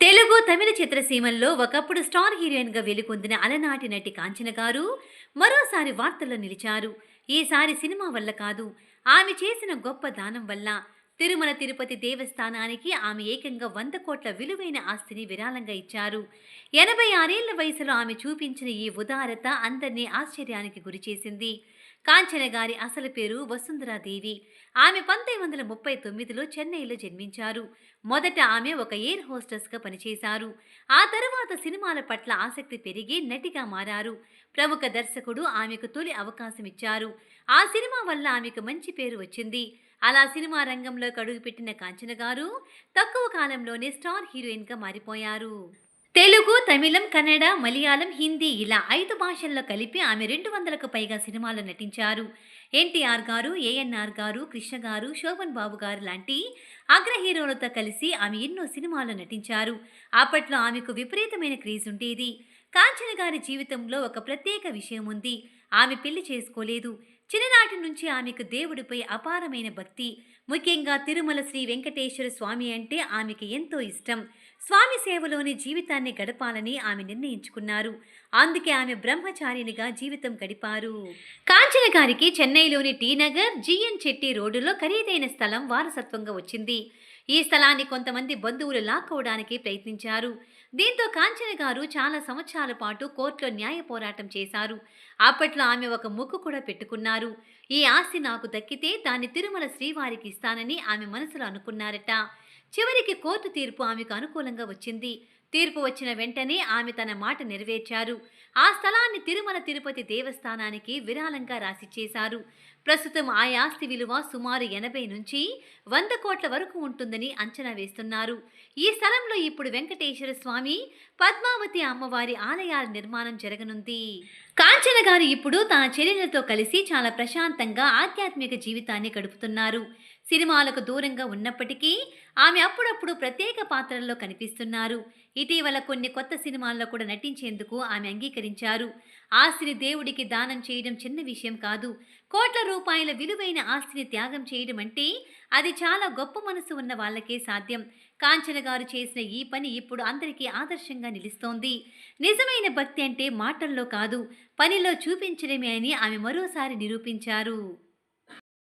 తెలుగు తమిళ చిత్రసీమల్లో ఒకప్పుడు స్టార్ హీరోయిన్గా వెలుగొందిన అలనాటి నటి కాంచన గారు మరోసారి వార్తల్లో నిలిచారు. ఈసారి సినిమా వల్ల కాదు ఆమె చేసిన గొప్ప దానం వల్ల తిరుమల తిరుపతి దేవస్థానానికి ఆమె ఏకంగా వంద కోట్ల విలువైన ఆస్తిని విరాళంగా ఇచ్చారు. ఎనభై ఆరేళ్ళ వయసులో ఆమె చూపించిన ఈ ఉదారత అందరినీ ఆశ్చర్యానికి గురిచేసింది కాంచన గారి అసలు పేరు వసుంధరాదేవి. ఆమె పంతొమ్మిది వందల ముప్పై తొమ్మిదిలో చెన్నైలో జన్మించారు. మొదట ఆమె ఒక ఎయిర్ హోస్టెస్గా పనిచేశారు. ఆ తర్వాత సినిమాల పట్ల ఆసక్తి పెరిగి నటిగా మారారు. ప్రముఖ దర్శకుడు ఆమెకు తొలి అవకాశం ఇచ్చారు. ఆ సినిమా వల్ల ఆమెకు మంచి పేరు వచ్చింది. అలా సినిమా రంగంలో రంగంలోకి అడుగుపెట్టిన కాంచన గారు తక్కువ కాలంలోనే స్టార్ హీరోయిన్గా మారిపోయారు. తెలుగు తమిళం కన్నడ మలయాళం హిందీ ఇలా ఐదు భాషల్లో కలిపి ఆమె రెండు వందలకు పైగా సినిమాల్లో నటించారు. ఎన్టీఆర్ గారు ఏఎన్ఆర్ గారు కృష్ణ గారు శోభన్ బాబు గారు లాంటి అగ్ర హీరోలతో కలిసి ఆమె ఎన్నో సినిమాల్లో నటించారు. అప్పట్లో ఆమెకు విపరీతమైన క్రేజ్ ఉండేది. కాంచన గారి జీవితంలో ఒక ప్రత్యేక విషయం ఉంది. ఆమె పెళ్ళి చేసుకోలేదు. చిన్ననాటి నుంచి ఆమెకు దేవుడిపై అపారమైన భక్తి. ముఖ్యంగా తిరుమల శ్రీ వెంకటేశ్వర స్వామి అంటే ఆమెకి ఎంతో ఇష్టం. స్వామి సేవలోని జీవితాన్ని గడపాలని ఆమె నిర్ణయించుకున్నారు. అందుకే ఆమె బ్రహ్మచారినిగా జీవితం గడిపారు. కాంచన గారికి చెన్నైలోని టీ నగర్ జిఎన్ చెట్టి రోడ్డులో ఖరీదైన స్థలం వారసత్వంగా వచ్చింది. ఈ స్థలాన్ని కొంతమంది బంధువులు లాక్కోవడానికి ప్రయత్నించారు. దీంతో కాంచన గారు చాలా సంవత్సరాల పాటు కోర్టులో న్యాయ పోరాటం చేశారు. అప్పట్లో ఆమె ఒక ముక్కు కూడా పెట్టుకున్నారు. ఈ ఆస్తి నాకు దక్కితే దాన్ని తిరుమల శ్రీవారికి ఇస్తానని ఆమె మనసులో అనుకున్నారట. చివరికి కోర్టు తీర్పు ఆమెకు అనుకూలంగా వచ్చింది. తీర్పు వచ్చిన వెంటనే ఆమె తన మాట నెరవేర్చారు. ఆ స్థలాన్ని తిరుమల తిరుపతి దేవస్థానానికి విరాళంగా రాసిచ్చేశారు ప్రస్తుతం ఆ ఆస్తి విలువ సుమారు ఎనభై నుంచి వంద కోట్ల వరకు ఉంటుందని అంచనా వేస్తున్నారు. ఈ స్థలంలో ఇప్పుడు వెంకటేశ్వర స్వామి పద్మావతి అమ్మవారి ఆలయాల నిర్మాణం జరగనుంది. కాంచన గారు ఇప్పుడు తన చెల్లెలతో కలిసి చాలా ప్రశాంతంగా ఆధ్యాత్మిక జీవితాన్ని గడుపుతున్నారు. సినిమాలకు దూరంగా ఉన్నప్పటికీ ఆమె అప్పుడప్పుడు ప్రత్యేక పాత్రల్లో కనిపిస్తున్నారు. ఇటీవల కొన్ని కొత్త సినిమాల్లో కూడా నటించేందుకు ఆమె అంగీకరించారు. ఆస్తిని దేవుడికి దానం చేయడం చిన్న విషయం కాదు. కోట్ల రూపాయల విలువైన ఆస్తిని త్యాగం చేయడం అంటే అది చాలా గొప్ప మనసు ఉన్న వాళ్ళకే సాధ్యం. కాంచన గారు చేసిన ఈ పని ఇప్పుడు అందరికీ ఆదర్శంగా నిలుస్తోంది. నిజమైన భక్తి అంటే మాటల్లో కాదు. పనిలో చూపించడమే అని ఆమె మరోసారి నిరూపించారు.